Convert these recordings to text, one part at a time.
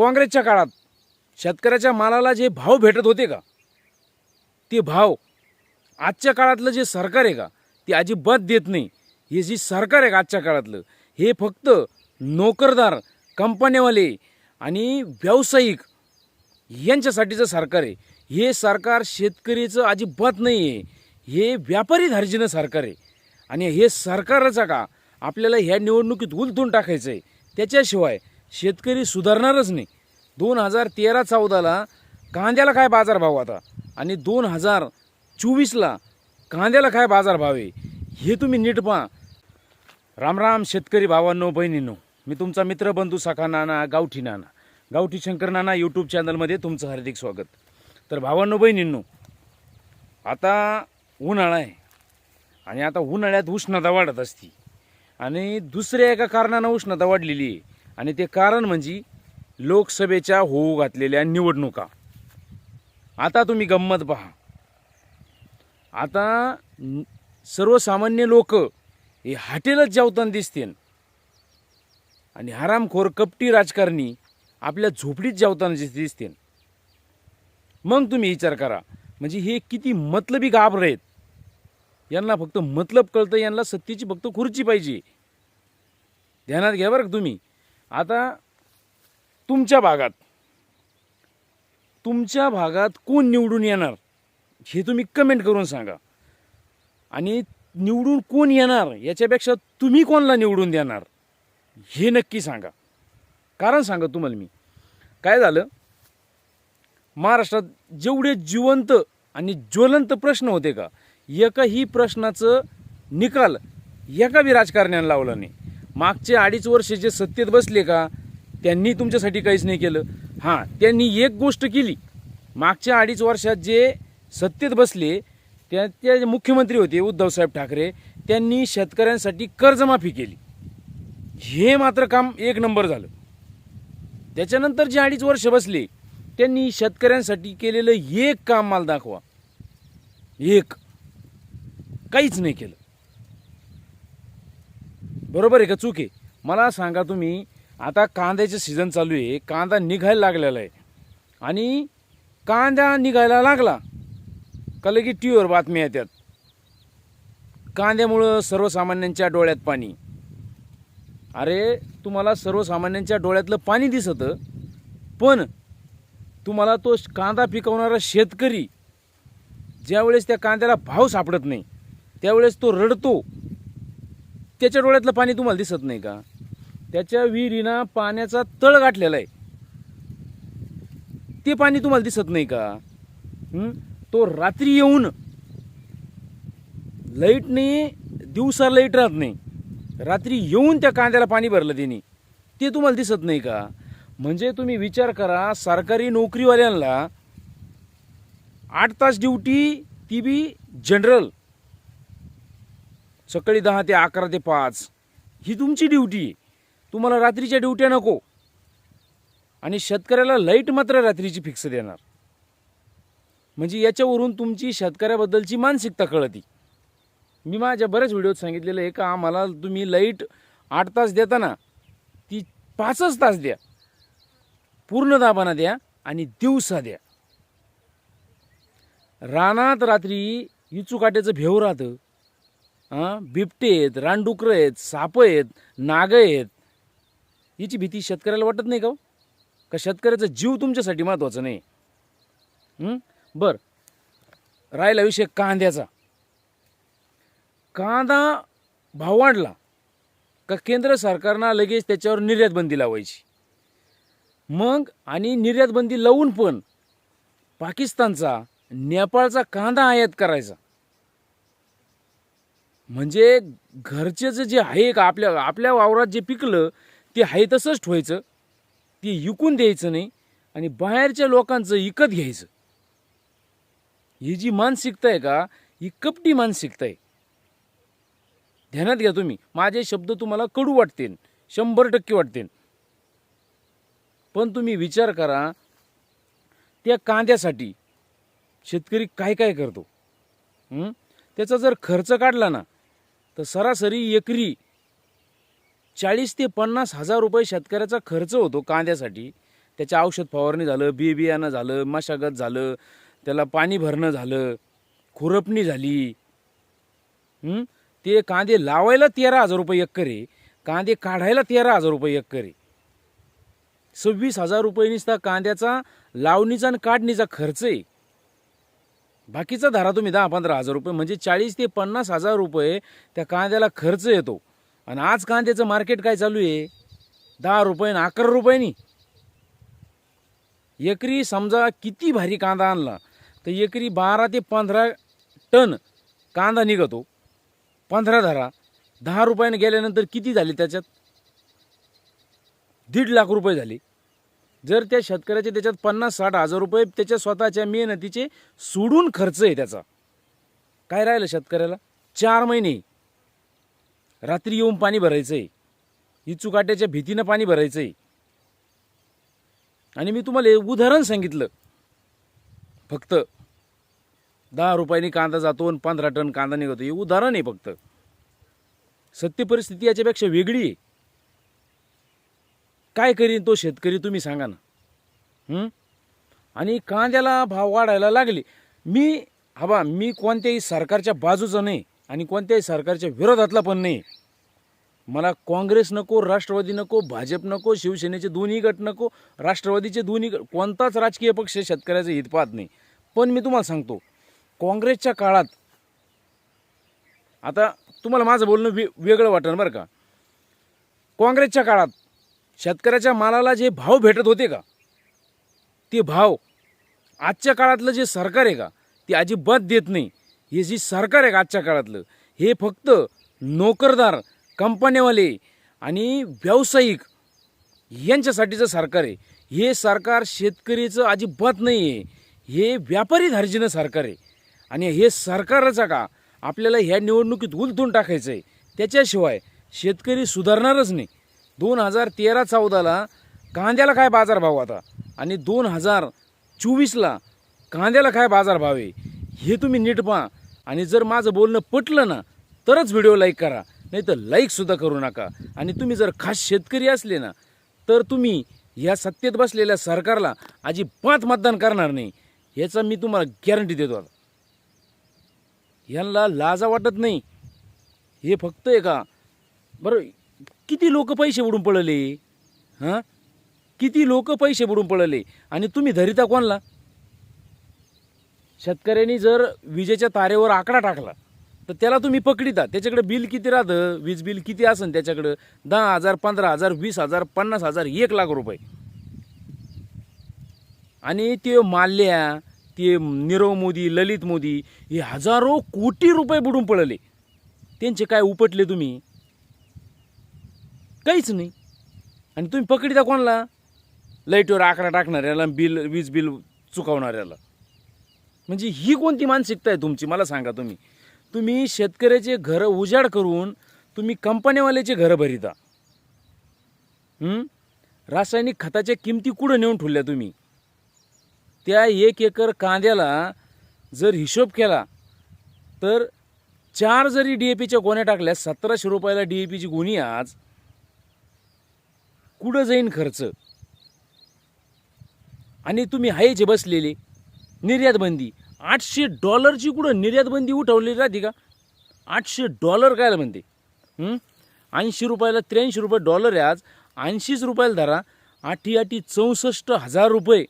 काँग्रेसच्या काळात शेतकऱ्याच्या मालाला जे भाव भेटत होते का? ते भाव आजच्या काळातलं जे सरकार आहे का ते अजिबात देत नाही. हे जे सरकार आहे का आजच्या काळातलं हे फक्त नोकरदार कंपन्यावाले आणि व्यावसायिक यांच्यासाठीचं सरकार आहे. हे सरकार शेतकरीचं अजिबात नाही आहे हे व्यापारी धार्जिनं सरकार आहे. आणि हे सरकारचा का आपल्याला ह्या निवडणुकीत उलथून टाकायचं आहे त्याच्याशिवाय शेतकरी सुधारणारच नाही. दोन हजार तेरा चौदाला कांद्याला काय बाजारभाव आता? आणि दोन हजार चोवीसला कांद्याला काय बाजारभाव आहे? हे तुम्ही नीट पहा. राम राम शेतकरी भावांनो बहिणींनो. मी तुमचा मित्र बंधू सखा नाना गावठी नाना. गावठी शंकर नाना यूट्यूब चॅनलमध्ये तुमचं हार्दिक स्वागत. तर भावांनो बहिणींनो आता उन्हाळा आहे. आणि आता उन्हाळ्यात उष्णता वाढत असती. आणि दुसऱ्या एका कारणानं उष्णता वाढलेली आहे. आणि ते कारण म्हणजे लोकसभेच्या होऊ घातलेल्या निवडणुका. आता तुम्ही गंमत पहा. आता सर्वसामान्य लोक हे हॉटेलच जेवताना दिसतील. आणि हरामखोर कपटी राजकारणी आपल्या झोपडीत जेवताना दिस- दिसतील. मग तुम्ही विचार करा म्हणजे हे किती मतलबी गाभर आहेत. यांना फक्त मतलब कळतं यांना सत्तेची फक्त खुर्ची पाहिजे. ध्यानात घ्या बरं का तुम्ही. आता तुमच्या भागात तुमच्या भागात कोण निवडून येणार हे तुम्ही कमेंट करून सांगा. आणि निवडून कोण येणार याच्यापेक्षा तुम्ही कोणाला निवडून देणार हे नक्की सांगा. कारण सांगा तुम्हाला मी. काय झालं? महाराष्ट्रात जेवढे जिवंत आणि ज्वलंत प्रश्न होते का एकाही प्रश्नाचं निकाल एका बी राजकारण्यानं लावला नाही. मागचे अडीच वर्ष जे सत्तेत बसले का त्यांनी तुमच्यासाठी काहीच नाही केलं. हां त्यांनी एक गोष्ट केली. मागच्या अडीच वर्षात जे सत्तेत बसले त्या त्या जे मुख्यमंत्री होते उद्धवसाहेब ठाकरे त्यांनी शेतकऱ्यांसाठी कर्जमाफी केली. हे मात्र काम एक नंबर झालं. त्याच्यानंतर जे अडीच वर्ष बसले त्यांनी शेतकऱ्यांसाठी केलेलं एक काम मला दाखवा. एक. काहीच नाही केलं. बरोबर आहे का? चूक आहे. मला सांगा तुम्ही आता कांद्याचं सीझन चालू आहे कांदा निघायला लागलेला आहे. आणि कांदा निघायला लागला का की टी व्हीवर बातम्या येतात? कांद्यामुळं सर्वसामान्यांच्या डोळ्यात पाणी. अरे तुम्हाला सर्वसामान्यांच्या डोळ्यातलं पाणी दिसतं पण तुम्हाला तो कांदा पिकवणारा शेतकरी ज्यावेळेस त्या कांद्याला भाव सापडत नाही त्यावेळेस तो रडतो. त्याच्या डोळ्यातलं पाणी तुम्हाला दिसत नाही का? त्याच्या विहिरीनं पाण्याचा तळ गाठलेला आहे. ते पाणी तुम्हाला दिसत नाही का? तो रात्री येऊन लाइट नाही दिवसा लाइट राहत नाही. रात्री येऊन त्या कांद्याला पाणी भरलं त्याने ते तुम्हाला दिसत नाही का? म्हणजे तुम्ही विचार करा सरकारी नोकरीवाल्यांना आठ तास ड्युटी ती बी जनरल सकाळी दहा ते अकरा ते पाच. ही तुमची ड्युटी. आहे तुम्हाला रात्रीच्या ड्युट्या नको. आणि शेतकऱ्याला लाइट मात्र रात्रीची फिक्स देणार. म्हणजे याच्यावरून तुमची शेतकऱ्याबद्दलची मानसिकता कळती. मी माझ्या बऱ्याच व्हिडिओत सांगितलेलं आहे का आम्हाला तुम्ही लाइट आठ तास देताना ती पाचच तास द्या. पूर्ण दाबाना द्या आणि दिवसा द्या. रानात रात्री इचूकाट्याचं भेव राहतं. बिबटे आहेत रानडुकरं आहेत सापं आहेत नागं आहेत. याची भीती शेतकऱ्याला वाटत नाही का हो? का शेतकऱ्याचा जीव तुमच्यासाठी महत्त्वाचा नाही? बर. राहिला विषय कांद्याचा. कांदा भाव वाढला का केंद्र सरकारनं लगेच त्याच्यावर निर्यात बंदी लावायची. मग आणि निर्यात बंदी लावून पण पाकिस्तानचा नेपाळचा कांदा आयात करायचा. म्हणजे घरचेचं जे आहे का आपल्या आपल्या वावरात जे पिकलं ते आहे तसंच ठेवायचं. ते विकून द्यायचं नाही आणि बाहेरच्या लोकांचं विकत घ्यायचं. ही जी मानसिकता आहे का ही कपटी मानसिकता आहे. ध्यानात घ्या तुम्ही. माझे शब्द तुम्हाला कडू वाटतील शंभर टक्के वाटतील. पण तुम्ही विचार करा त्या कांद्यासाठी शेतकरी काय काय करतो? त्याचा जर खर्च काढला ना तर सरासरी एकरी चाळीस ते पन्नास हजार रुपये शेतकऱ्याचा खर्च होतो कांद्यासाठी. त्याच्या औषध फवारणी झालं बी बियाणं झालं मशागत झालं त्याला पाणी भरणं झालं खुरपणी झाली. ते कांदे लावायला तेरा हजार रुपये एकर आहे. कांदे काढायला तेरा हजार रुपये एकर आहे. सव्वीस हजार रुपये नुसता कांद्याचा लावणीचा आणि काढणीचा खर्च आहे. बाकीचा धरा तुम्ही दहा पंधरा हजार रुपये म्हणजे चाळीस ते पन्नास हजार रुपये त्या कांद्याला खर्च येतो. आणि आज कांद्याचं मार्केट काय चालू आहे? दहा रुपये आणि अकरा रुपयांनी. एकरी समजा किती भारी कांदा आणला तर एकरी बारा ते पंधरा टन कांदा निघतो. पंधरा धरा. दहा रुपयाने गेल्यानंतर किती झाले त्याच्यात? दीड लाख रुपये झाले. जर त्या शेतकऱ्याचे त्याच्यात पन्नास साठ हजार रुपये त्याच्या स्वतःच्या मेहनतीचे सोडून खर्च आहे त्याचा. काय राहिलं शेतकऱ्याला? चार महिने. रात्री येऊन पाणी भरायचं आहे इचुकाट्याच्या भीतीनं पाणी भरायचं आहे आणि मी तुम्हाला एक उदाहरण सांगितलं. फक्त दहा रुपयांनी कांदा जातो आणि पंधरा टन कांदा निघतो. हे उदाहरण आहे फक्त. सत्य परिस्थिती याच्यापेक्षा वेगळी आहे. काय करीन तो शेतकरी तुम्ही सांगा ना. आणि कांद्याला भाव वाढायला लागले. मी हवा मी कोणत्याही सरकारच्या बाजूचा नाही आणि कोणत्याही सरकारच्या विरोधातला पण नाही. मला काँग्रेस नको राष्ट्रवादी नको भाजप नको शिवसेनेचे दोन्ही गट नको राष्ट्रवादीचे दोन्ही गट कोणताच राजकीय पक्ष शेतकऱ्याचं हित पाहत नाही. पण मी तुम्हाला सांगतो काँग्रेसच्या काळात आता तुम्हाला माझं बोलणं वे वेगळं वाटेल बरं का. काँग्रेसच्या काळात शेतकऱ्याच्या मालाला जे भाव भेटत होते का? ते भाव आजच्या काळातलं जे सरकार आहे का ते अजिबात देत नाही. हे जे सरकार आहे का आजच्या काळातलं हे फक्त नोकरदार कंपन्यावाले आणि व्यावसायिक यांच्यासाठीचं सरकार आहे. हे सरकार शेतकरीचं अजिबात नाही आहे हे व्यापारी धार्जिनं सरकार आहे. आणि हे सरकारचा का आपल्याला ह्या निवडणुकीत उलथून टाकायचं आहे त्याच्याशिवाय शेतकरी सुधारणारच नाही. दोन हजार तेरा चौदाला कांद्याला काय बाजारभाव आता? आणि दोन हजार चोवीसला कांद्याला काय बाजारभाव आहे? हे तुम्ही नीट पहा. आणि जर माझं बोलणं पटलं ना तरच व्हिडिओ लाईक करा. नाही तर लाईकसुद्धा करू नका. आणि तुम्ही जर खास शेतकरी असले ना तर तुम्ही या सत्तेत बसलेल्या सरकारला अजिबात मतदान करणार नाही. याचा मी तुम्हाला गॅरंटी देतो आता. यांना लाजा वाटत नाही. हे फक्त आहे का? बरं किती लोक पैसे बुडून पळले? हां? किती लोक पैसे बुडून पळले? आणि तुम्ही धरिता कोणला? शेतकऱ्यांनी जर विजेच्या तारेवर आकडा टाकला तर त्याला तुम्ही पकडिता. त्याच्याकडे बिल किती राहतं? वीज बिल किती असेल त्याच्याकडं? दहा हजार पंधरा हजार वीस हजार पन्नास हजार एक लाख रुपये. आणि ते माल्या ते नीरव मोदी ललित मोदी हे हजारो कोटी रुपये बुडून पळले. त्यांचे काय उपटले तुम्ही? काहीच नाही. आणि तुम्ही पकडिता कोणाला? लाईटवर आकडा टाकणाऱ्याला बिल वीज बिल चुकवणाऱ्याला. म्हणजे ही कोणती मानसिकता आहे तुमची? मला सांगा तुम्ही. तुम्ही शेतकऱ्याचे घरं उजाड करून तुम्ही कंपन्यावाल्याचे घरं भरिता. रासायनिक खताच्या किमती कुठं नेऊन ठेवल्या तुम्ही? त्या एक एकर कांद्याला जर हिशोब केला तर चार जरी डी ए पीच्या गोण्या टाकल्या सतराशे रुपयाला डी ए पीची गोणी आज कुठं जाईन खर्च? आणि तुम्ही आहे जे बसलेले निर्यात बंदी आठशे डॉलरची कुठं निर्यात बंदी उठवलेली राहते का? आठशे डॉलर काय म्हणते? ऐंशी रुपयाला त्र्याऐंशी रुपये डॉलर आहे आज. ऐंशीच रुपयाला धरा. आठी आठी चौसष्ट हजार रुपये.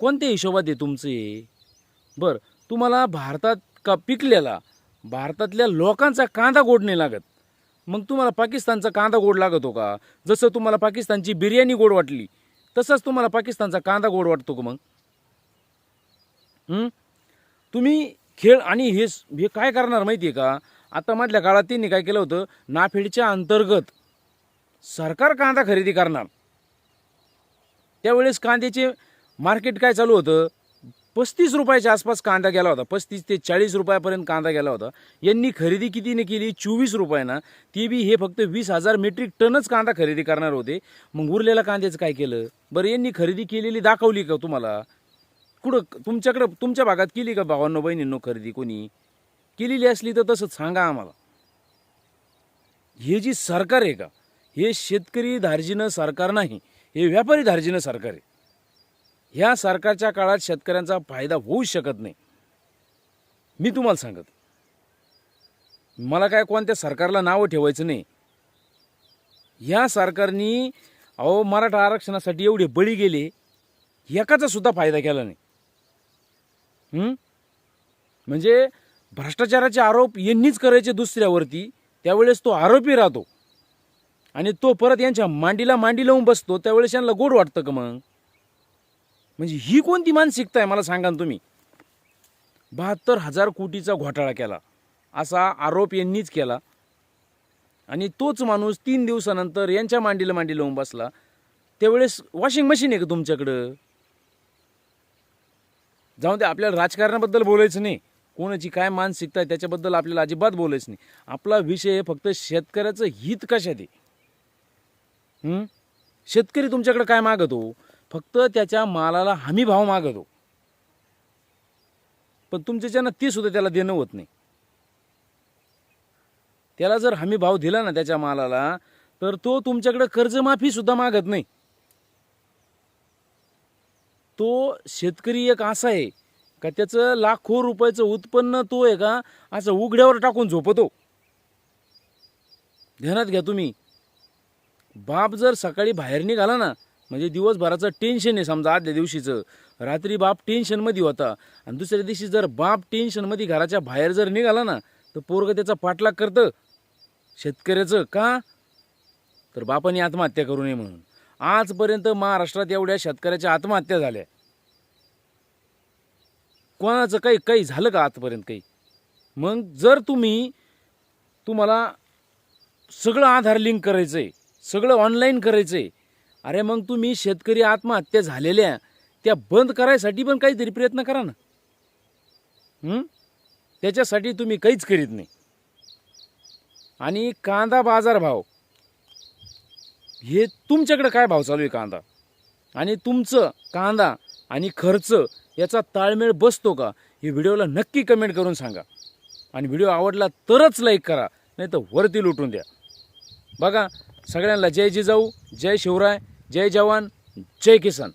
कोणत्या हिशोबात आहे तुमचे बरं तुम्हाला भारतात का पिकलेला? भारतातल्या लोकांचा कांदा गोड नाही लागत. मग तुम्हाला पाकिस्तानचा कांदा गोड लागतो का? जसं तुम्हाला पाकिस्तानची बिर्याणी गोड वाटली तसंच तुम्हाला पाकिस्तानचा कांदा गोड वाटतो का मग? तुम्ही खेळ आणि हे हे काय करणार माहिती आहे का? आता मधल्या काळात त्यांनी काय केलं होतं? नाफेडच्या अंतर्गत सरकार कांदा खरेदी करणार. त्यावेळेस कांद्याचे मार्केट काय चालू होतं? पस्तीस रुपयाच्या आसपास कांदा गेला होता. पस्तीस ते चाळीस रुपयापर्यंत कांदा गेला होता. यांनी खरेदी कितीने केली? चोवीस रुपयानं. ती बी हे फक्त वीस हजार मेट्रिक टनच कांदा खरेदी करणार होते. मग उरलेल्या कांद्याचं काय केलं? बरं यांनी खरेदी केलेली दाखवली का तुम्हाला? कुठं तुमच्याकडं तुमच्या भागात केली का भावांनो बहिणींनो खरेदी कोणी? केलेली असली तर तसंच सांगा आम्हाला. हे जी सरकार आहे का? हे शेतकरी धार्जिनं सरकार नाही. हे व्यापारी धार्जिनं सरकार आहे. ह्या सरकारच्या काळात शेतकऱ्यांचा फायदा होऊ शकत नाही. मी तुम्हाला सांगत मला काय कोणत्या सरकारला नावं ठेवायचं नाही. ह्या सरकारनी अहो मराठा आरक्षणासाठी एवढे बळी गेले एकाचा सुद्धा फायदा केला नाही. म्हणजे भ्रष्टाचाराचे आरोप यांनीच करायचे दुसऱ्यावरती त्यावेळेस तो आरोपी राहतो. आणि तो परत यांच्या मांडीला मांडी लावून बसतो त्यावेळेस यांना गोड वाटतं का मग? म्हणजे ही कोणती मानसिकता आहे? मला सांगा ना तुम्ही. बहात्तर हजार कोटीचा घोटाळा केला. असा आरोप यांनीच केला. आणि तोच माणूस तीन दिवसानंतर यांच्या मांडीला मांडी लावून बसला. त्यावेळेस वॉशिंग मशीन आहे का तुमच्याकडं? जाऊन ते आपल्याला राजकारणाबद्दल बोलायचं नाही. कोणाची काय मानसिकता आहे त्याच्याबद्दल आपल्याला अजिबात बोलायचं नाही. आपला विषय फक्त शेतकऱ्याचं हित कशात आहे? शेतकरी तुमच्याकडे काय मागतो? फक्त त्याच्या मालाला हमी भाव मागतो. पण तुमच्याच्यानं ती सुद्धा त्याला देणं होत नाही. त्याला जर हमी भाव दिला ना त्याच्या मालाला तर तो तुमच्याकडे कर्जमाफी सुद्धा मागत नाही. तो शेतकरी एक असा आहे का त्याचं लाखो रुपयाचं उत्पन्न तो आहे का असं उघड्यावर टाकून झोपतो. ध्यानात घ्या तुम्ही. बाप जर सकाळी बाहेर निघाला ना म्हणजे दिवसभराचं टेन्शन आहे समजा आदल्या दिवशीचं. रात्री बाप टेन्शनमध्ये होता. आणि दुसऱ्या दिवशी जर बाप टेन्शनमध्ये घराच्या बाहेर जर निघाला ना तर पोरगं त्याचा पाठलाग करतं. शेतकऱ्याचं का? तर बापाने आत्महत्या करू नये म्हणून. आजपर्यंत महाराष्ट्रात एवढ्या शेतकऱ्याच्या आत्महत्या झाल्या. कोणाचं काही काही झालं का आजपर्यंत काही? मग जर तुम्ही तुम्हाला सगळं आधार लिंक करायचं आहे सगळं ऑनलाईन करायचं आहे अरे मग तुम्ही शेतकरी आत्महत्या झालेल्या त्या बंद करायसाठी पण काहीतरी प्रयत्न करा ना. त्याच्यासाठी तुम्ही काहीच करीत नाही. आणि कांदा बाजार भाव हे तुमच्याकडे काय भाव चालू आहे कांदा? आणि तुमचं कांदा आणि खर्च याचा ताळमेळ बसतो का? हे व्हिडिओला नक्की कमेंट करून सांगा. आणि व्हिडिओ आवडला तरच लाईक करा नाही तर वरती लुटून द्या. बघा सगळ्यांना जय जिजाऊ जय शिवराय जय जवान जय किसान.